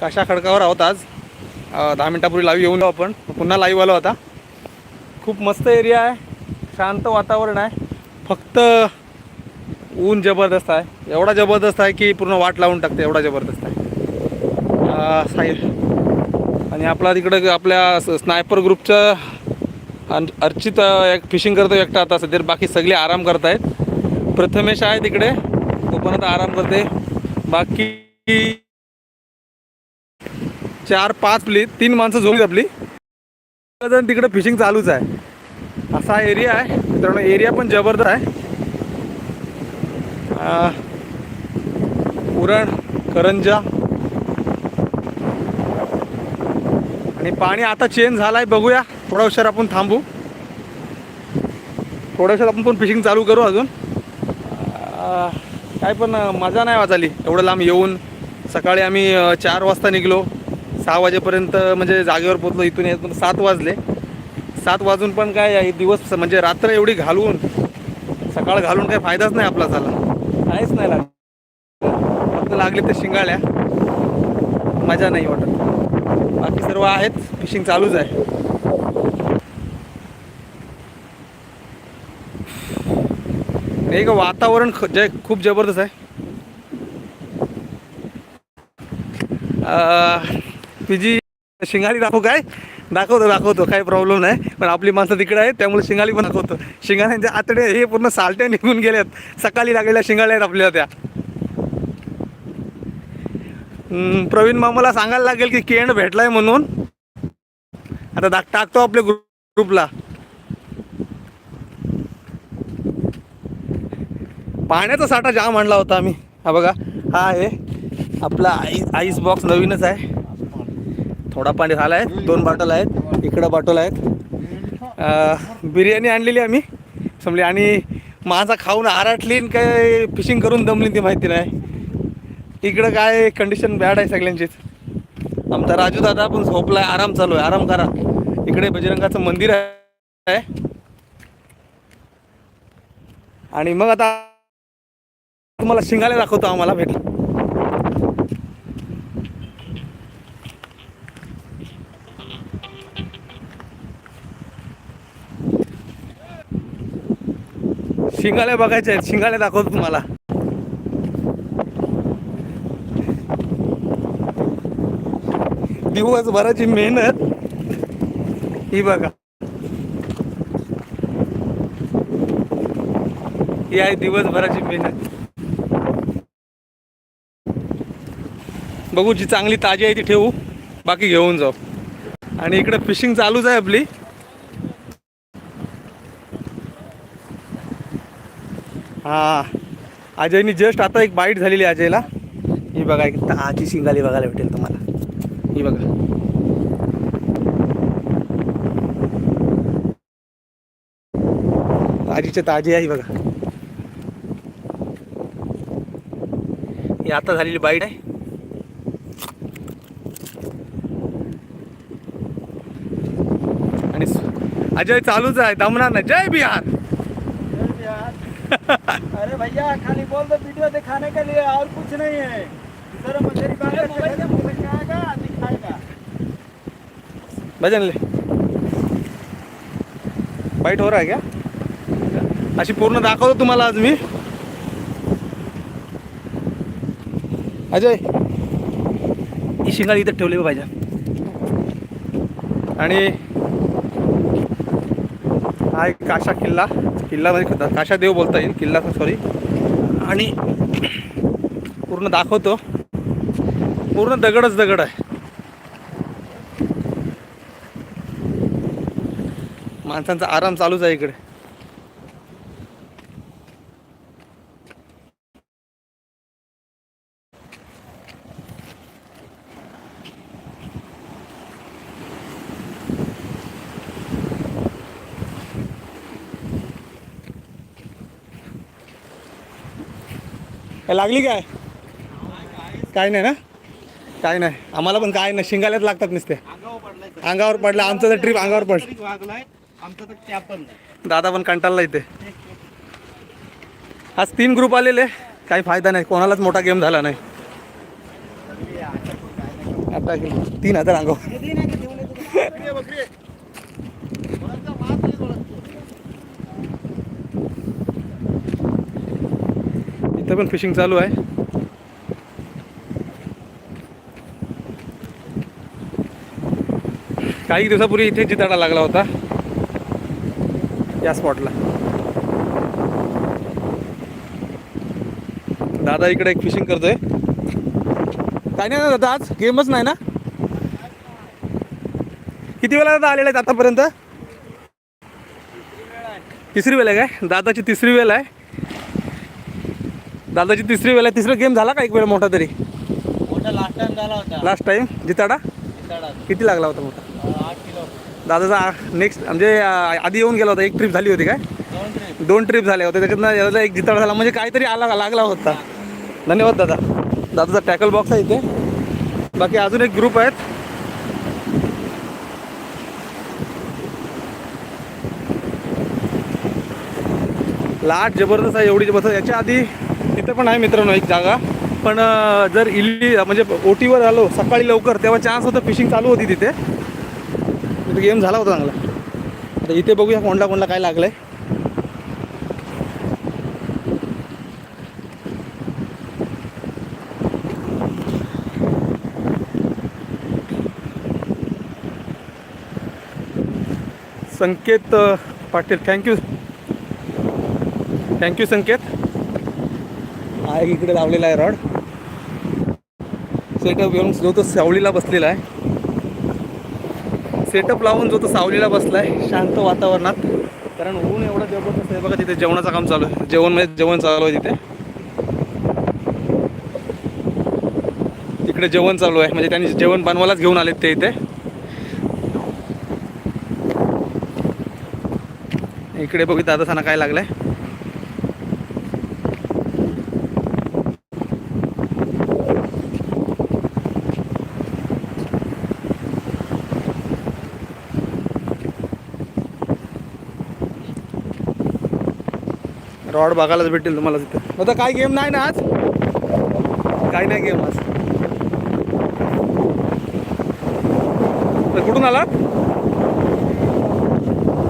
काशा खडकावर आहोत आज. दहा मिनटापूर्वी लाईव्ह येऊन जाऊ आपण. पुन्हा लाईव्ह आलो आता. खूप मस्त एरिया आहे. शांत वातावरण आहे. फक्त ऊन जबरदस्त आहे. एवढा जबरदस्त आहे की पूर्ण वाट लावून टाकते. एवढा जबरदस्त आहे. अ, आणि आपला तिकडं आपल्या स्नायपर ग्रुपचं अर्चित एक फिशिंग करतो एकटा आता. सध्या बाकी सगळे आराम करतायत. प्रथमेश आहे तिकडे तो पण आता आराम करते. बाकी चार पाच प्ली तीन माणसं झोपली आपली. जण तिकडे फिशिंग चालूच आहे. असा एरिया आहे. मित्रांनो एरिया पण जबरदस्त आहे. उरण करंजा. आणि पाणी आता चेंज झालं आहे बघूया. थोडा उशीर आपण थांबू. थोड्या उशीर आपण पण फिशिंग चालू करू अजून. काय पण मजा नाही वाचाली एवढं लांब येऊन. सकाळी आम्ही चार वाजता निघलो. सहा वाजेपर्यंत म्हणजे जागेवर पोचलो इथून येतून सात वाजले. सात वाजून पण काय आहे, दिवस म्हणजे रात्र एवढी घालवून सकाळ घालून काही फायदाच नाही आपला झाला. काहीच नाही लागला. फक्त लागले ते शिंगाळ्या. मजा नाही वाटत. बाकी सर्व आहेत. फिशिंग चालूच आहे. नाही का वातावरण ख- जे खूप जबरदस्त आहे. तुझी शिंगाली दाखवू काय? दाखवतो दाखवतो काही प्रॉब्लेम नाही. पण आपली माणसं तिकडे आहेत त्यामुळे शिंगाली पण दाखवतो. शिंगाल्यांच्या आतडे हे पूर्ण सालट्या निघून गेल्यात सकाळी लागलेल्या शिंगाल्या आहेत आपल्या त्या. प्रवीण मामाला सांगायला लागेल की केंड भेटलाय म्हणून. आता दाख टाकतो आपल्या ग्रुप ग्रुपला पाण्याचा साठा जाम आणला होता आम्ही. हा बघा हा आहे. आपला आईस आईस बॉक्स नवीनच आहे. थोडा पाणी झाला आहे दोन बॉटल आहेत इकडं बॉटल आहेत. बिर्याणी आणलेली आम्ही. समजली आणि माझा खाऊन आराटली आणि काय फिशिंग करून दमली ती माहिती नाही. इकडं काय कंडिशन बॅड आहे सगळ्यांचीच. आमचा राजू दादा पण झोपला आहे आराम चालू आहे आराम करा. इकडे बजरंगाचं मंदिर आहे. आणि मग आता तुम्हाला शिंगाले दाखवतो आम्हाला भेट शिंगाले बघायचे आहेत. शिंगाले दाखवतो तुम्हाला. दिवसभराची मेहनत. ही बघा. ही आहे दिवसभराची मेहनत. बघू जी चांगली ताजी आहे ती ठेवू. बाकी घेऊन जाऊ. आणि इकडे फिशिंग चालूच आहे आपली. हा. अजयनी जस्ट आता एक बाईट झालेली आहे अजयला. ही बघा एक ताजी शिंगाली बघायला भेटेल तुम्हाला. ही बघा. ताजीचे ताजी आहे बघा. ही आता झालेली बाईट आहे. आणि अजय चालूच आहे दमणार नाही. जय बिहार! अरे भैया खाली बोल दो वीडियो दिखाने के लिए और कुछ नहीं है। सर मछली दिखाएगा दिखाएगा। भजन ले। बाईट हो रहा है क्या? अशी पूर्ण दाखवतो तुम्हाला आज मी. अजय ही शिंगाळी इथं ठेवली पाहिजे आणि हा एक काशा किल्ला. किल्ला म्हणजे काशा देव बोलता येईल किल्ला सॉरी आणि पूर्ण दाखवतो. पूर्ण दगडच दगड आहे. माणसांचा आराम चालूच आहे इकडे. लागली काय? काय नाही ना? काय नाही. आम्हाला पण काय नाही. शिंगाल्यात लागतात नुसते. अंगावर पडलं. आमचं तर ट्रिप अंगावर पड दादा पण कंटाळला इथे. आज तीन ग्रुप आलेले. काही फायदा नाही. कोणालाच मोठा गेम झाला नाही. आता तीन हजार अंगावर. इथं पण फिशिंग चालू आहे. काही दिवसापूर्वी इथे जिताडा लागला होता. या स्पॉटला दादा इकडे एक फिशिंग करतोय. काय नाही ना दादा आज गेमच नाही ना? किती वेळा दादा आलेले आहेत आतापर्यंत? तिसरी वेळ आहे. काय दादाची तिसरी वेळ आहे. दादाची तिसरी वेळ आहे. तिसरा गेम झाला का एक वेळ मोठा तरी? मोठा लास्ट टाइम झाला होता. लास्ट टाइम जिताडा? जिताडा. किती लागला होता मोठा? अं, आठ किलो. दादाचा नेक्स्ट म्हणजे आधी येऊन गेला होता. एक ट्रिप झाली होती काय? दोन ट्रिप झाल्या होत्या त्याच्यातनं याचा एक जिताडा झाला. म्हणजे काहीतरी आला लागला होता. धन्यवाद दादा. दादाचा टॅकल बॉक्स आहे इथे. बाकी अजून एक ग्रुप आहेत. लाट जबरदस्त आहे. एवढी जबरदस्त. याच्या आधी तिथे पण आहे मित्रांनो एक जागा. पण जर इल्ली म्हणजे ओटीवर आलो सकाळी लवकर तेव्हा चान्स होतं फिशिंग चालू होती तिथे. तिथे गेम झाला होता चांगला. आता इथे बघूया कोणला कोणला काय लागलंय. Sanket Patil thank you thank you Sanket. हा एक इकडे लावलेला आहे रॉड. सेटअप येऊन जो तो सावलीला बसलेला आहे. सेटअप लावून जो तो सावलीला बसला आहे शांत वातावरणात. कारण ऊन एवढं जबरदस्त आहे बघा तिथे जेवणाचं काम चालू आहे. जेवण म्हणजे जेवण चालू आहे तिथे. तिकडे जेवण चालू आहे. म्हणजे त्यांनी जेवण बनवायलाच घेऊन आलेत ते इथे. इकडे बघितलं आता सांगा काय लागलंय. रॉड बघायलाच भेटेल तुम्हाला तिथे. आता काय गेम नाही ना आज? काय नाही गेम आज. तर कुठून आलात?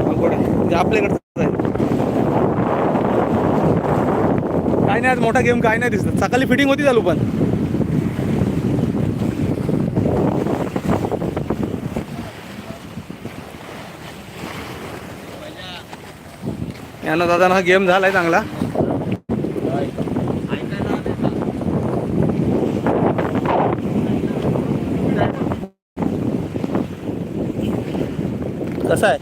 अकोडे म्हणजे आपल्याकडचं आहे. काय नाही आज मोठा गेम काय नाही दिसत. सकाळी फिटिंग होती चालू पण. यानं दादा हा गेम झालाय चांगला. कसा आहे?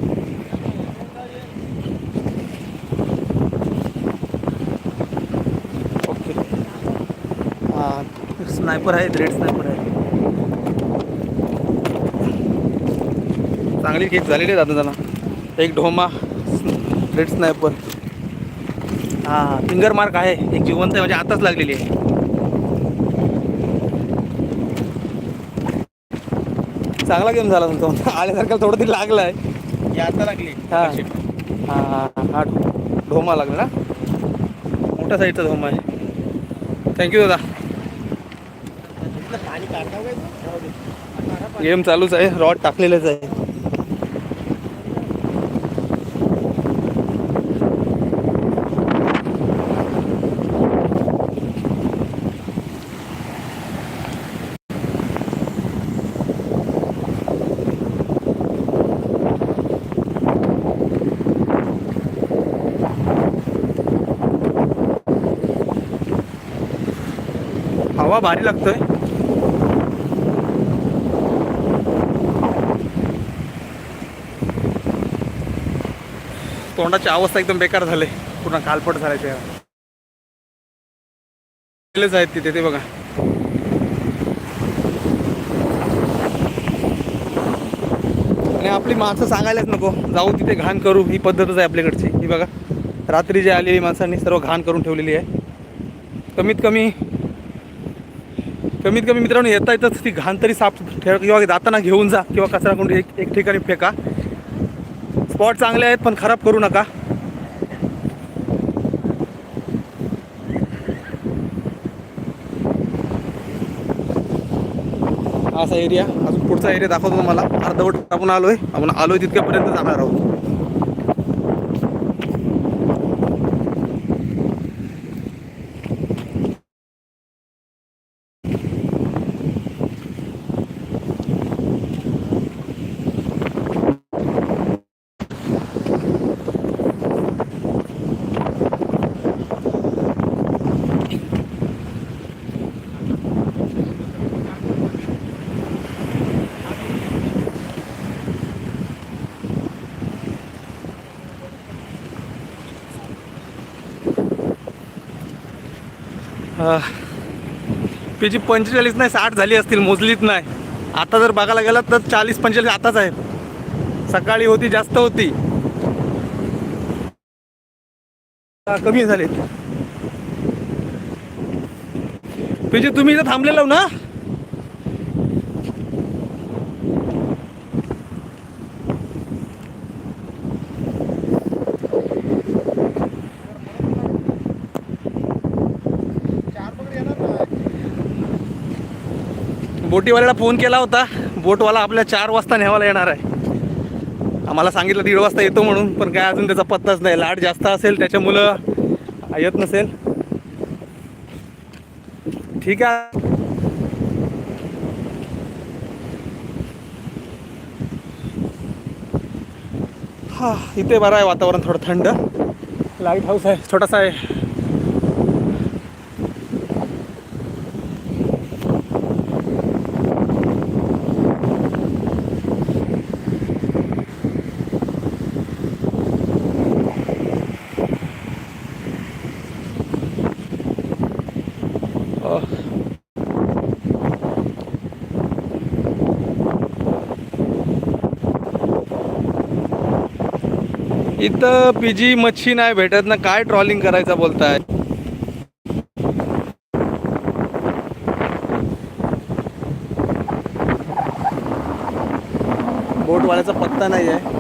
ओके. हां स्नायपर आहे रेड स्नायपर आहे. चांगली केक झालेली आहे दादा त्यांना एक ढोमा. रेड स्नायपर हां फिंगर मार्क आहे. एक जिवंत म्हणजे आताच लागलेली आहे. चांगला गेम झाला तुमचा. आल्यासारखा थोडं तरी लागला आहे आता लागली. हा. हा हा हा. ढोमा लागला ना? मोठ्या साईजचा ढोमा आहे. थँक्यू दादा. तू? गेम चालूच आहे. रॉड टाकलेलंच आहे. हवा भारी लागतोय. तोंडाची अवस्था एकदम बेकार झाले. पूर्ण कालपट झाले ते. आहेत तिथे ते बघा. आणि आपली माणसं सांगायलाच नको. जाऊ तिथे घाण करू ही पद्धतच आहे आपल्याकडची. ही बघा. रात्री जे आलेली माणसांनी सर्व घाण करून ठेवलेली आहे. कमीत कमी कमीत कमी मित्रांनो येता येतच ती घाण तरी साफ ठेव किंवा जाताना घेऊन जा किंवा कचरा कोणी एक एक ठिकाणी फेका. स्पॉट चांगले आहेत पण खराब करू नका. असा एरिया अजून पुढचा एरिया दाखवतो तुम्हाला. अर्धवट आपण आलोय. आपण आलोय तितक्यापर्यंत जाणार आहोत. त्याची पंचेचाळीस नाही साठ झाली असतील मोजलीच नाही. आता जर बघायला गेलं तर चाळीस पंचेचाळीस आताच आहेत. सकाळी होती जास्त होती. कमी झालेत पीजी तुम्ही इथं थांबलेलो ना? बोटीवाल्याला फोन केला होता. बोटवाला आपल्या चार वाजता न्यावायला येणार आहे. आम्हाला सांगितलं दीड वाजता येतो म्हणून पण काय अजून त्याचा पत्ताच नाही. लाट जास्त असेल त्याच्यामुळं येत नसेल. ठीक आहे. हा इथे बरं आहे वातावरण थोडं थंड. लाइट हाऊस आहे छोटासा आहे. इथं पिजी मच्छी नाही भेटत ना काय ट्रॉलिंग करायचं बोलताय? बोटवाल्याचा पत्ता नाही आहे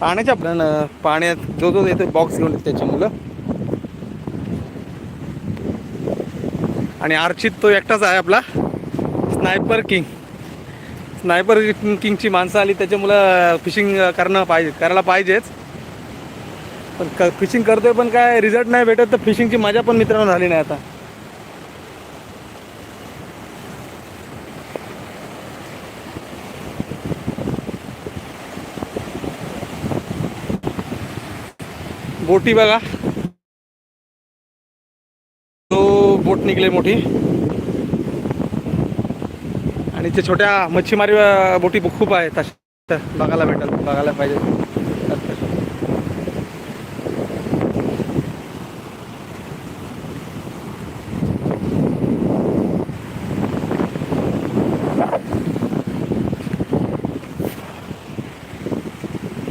पाण्याच्या पण पाण्यात जो जो येतो बॉक्स घेऊन त्याची मुलं. आणि आर्चित तो एकटाच आहे आपला. स्नायपर किंग स्नायपर किंगची माणसं आली त्याच्यामुळं फिशिंग करणं पाहिजे करायला पाहिजेच. पण क फिशिंग करतोय पण काय रिझल्ट नाही भेटत तर फिशिंगची मजा पण मित्रांनो झाली नाही आता. बोटी बघा. निघले मोठी. आणि ते छोट्या मच्छीमारी बोटी खूप आहेत. तशा बघायला भेटल बघायला पाहिजे.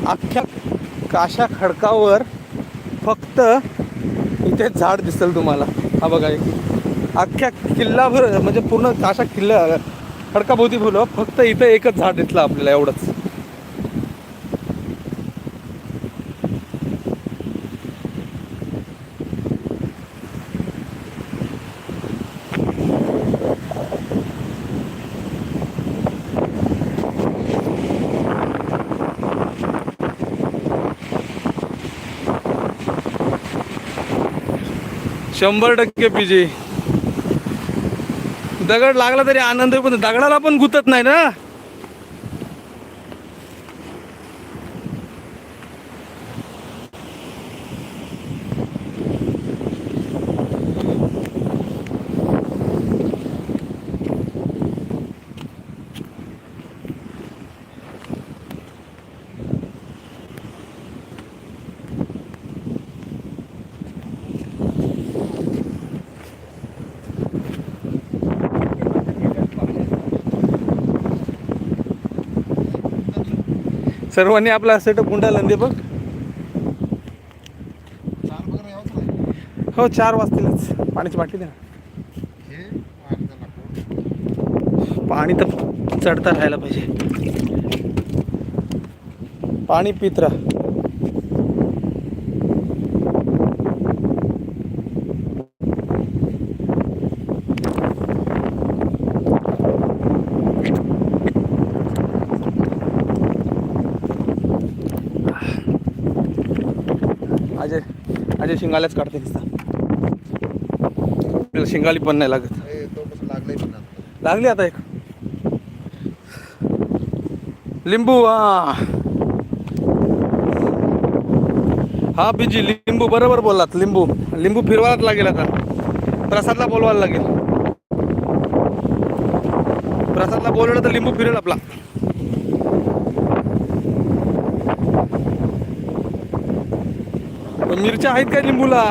अख्ख्या काशा खडकावर फक्त इथे झाड दिसेल तुम्हाला. हा बघा एक. अख्ख्या किल्लाभर म्हणजे पूर्ण काशा किल्ला खडकाभोवती फुलं फक्त इथं एकच झाड दिसलं आपल्याला एवढंच. शंभर टक्के पीजी दगड लागला तरी आनंद पण दगडाला पण गुतत नाही ना. सर्वांनी आपला सेटअप गुंडाला दे बघ. हो चार वाजतीलच. पाण्याची बाटली दे ना पाणी तर चढता राहायला पाहिजे. पाणी पित राहा अजय अजय शिंगाल्याच काढते दिसता शिंगाली पण नाही लागत. लागली आता एक. लिंबू हा. हा बिजी लिंबू बरोबर बोललात लिंबू. लिंबू फिरवायलाच लागेल आता. प्रसादला बोलवायला लागेल. प्रसादला बोलवलं तर लिंबू फिरेल आपला. पण मिरच्या आहेत का लिंबूला?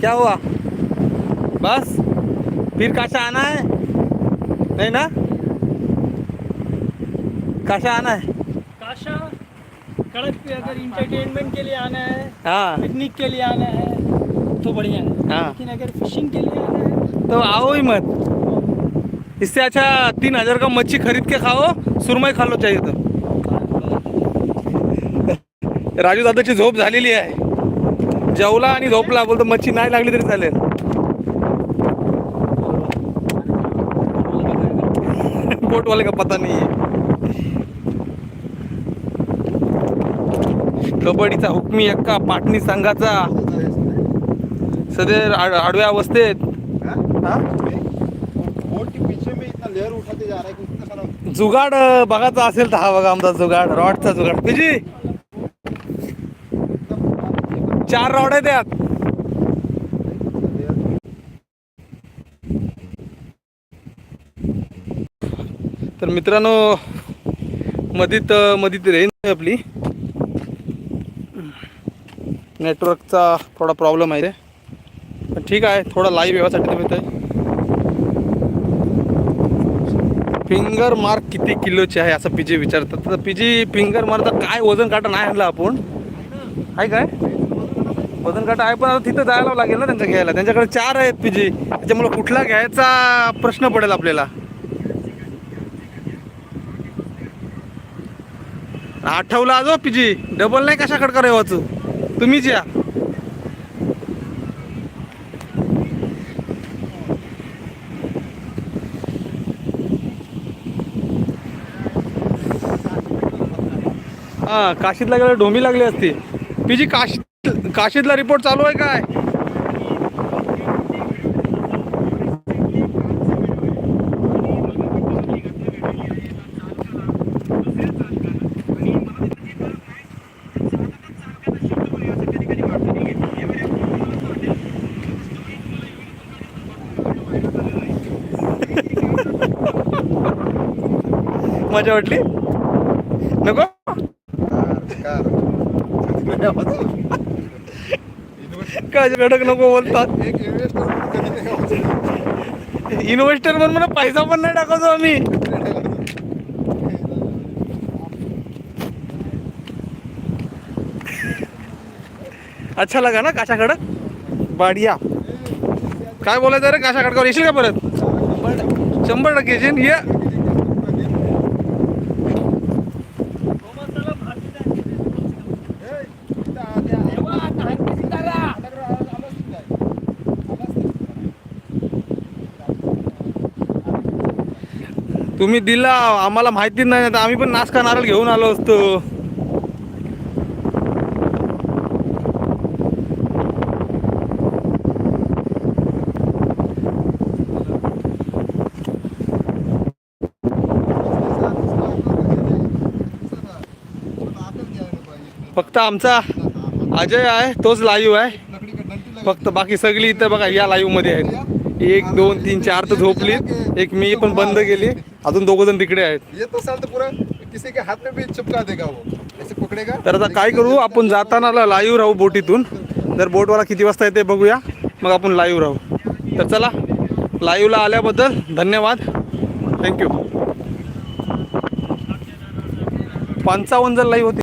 क्या हुआ? बस? फिर काशा आना है? नहीं ना? काशा आना है? कड़क पे अगर इंटरटेनमेंट के लिए आना है हाँ। पिकनिक के लिए आना है तो बढ़िया है। हाँ। लेकिन अगर फिशिंग के लिए आना है तो आओ ही मत। इससे अच्छा तीन हजार का मच्छी खरीद के खाओ सुरमई खा लो चाहिए तो। राजू दादाची झोप झालेली आहे। जेवला आणि झोपला बोलतो मच्छी नाही लागली तरी चालेल. बोटवाले का पता नाही कबड्डीचा हुकमी एक्का पाटणी संघाचा. सध्या आडव्या अवस्थेत. जुगाड बघायचा असेल तर हा बघा आमचा जुगाड रॉडचा जुगाड. बिजी चार रॉड आहे त्यात तर मित्रांनो मधीत अं, मधीत रेंज आहे आपली. नेटवर्कचा थोडा प्रॉब्लेम आहे रे. पण ठीक आहे थोडा लाईव्ह यासाठी तुम्ही आहे. फिंगर मार्क किती किलोचे आहे असं पीजी विचारतात. तर पीजी फिंगर मार्क काय वजन काटा नाही आणलं आपण. आहे काय? वजन काटा आहे पण आता तिथं जायला लागेल ना त्यांच्या घ्यायला. त्यांच्याकडे चार आहेत पीजी त्याच्यामुळे कुठला घ्यायचा प्रश्न पडेल आपल्याला. आठवला जो पीजी डबल नाही कशाकडे करा वाचू तुम्हीच या. हा काशीतला गेला ढोमी लागली असती. पीजी काशी काशीतला रिपोर्ट चालू आहे काय? मजा वाटली? नको? कडक नको बोलतात. इन्व्हेस्टर म्हणून मला पैसा पण नाही टाकायचो आम्ही. अच्छा लगा ना काशा खडक बाडिया. काय बोलायचं रे काशा खडकावर येशील का परत? शंभर टक्के येशील. ये तुम्ही दिला आम्हाला माहिती नाही आता आम्ही पण नाचका नारळ घेऊन आलो असतो. फक्त आमचा अजय आहे तोच लाईव्ह आहे. फक्त बाकी सगळी इथं बघा या लाईव्हमध्ये आहेत. एक दोन तीन चार तर झोपलीत. एक मी पण बंद केली. अजून दोघ जण तिकडे आहेत. ये तो साल तो पूरा किसी के हाथ में भी चिपका देगा वो. ऐसे पकड़ेगा? तर आता काय करू? आपण जाताना लाईव्ह राहू बोटीतून. जर बोटवाला किती वाजता येते बघूया. मग आपण लाईव्ह राहू. तर चला लाईव्हला आल्याबद्दल धन्यवाद. थँक्यू पंचावन्न जर लाईव्ह होती.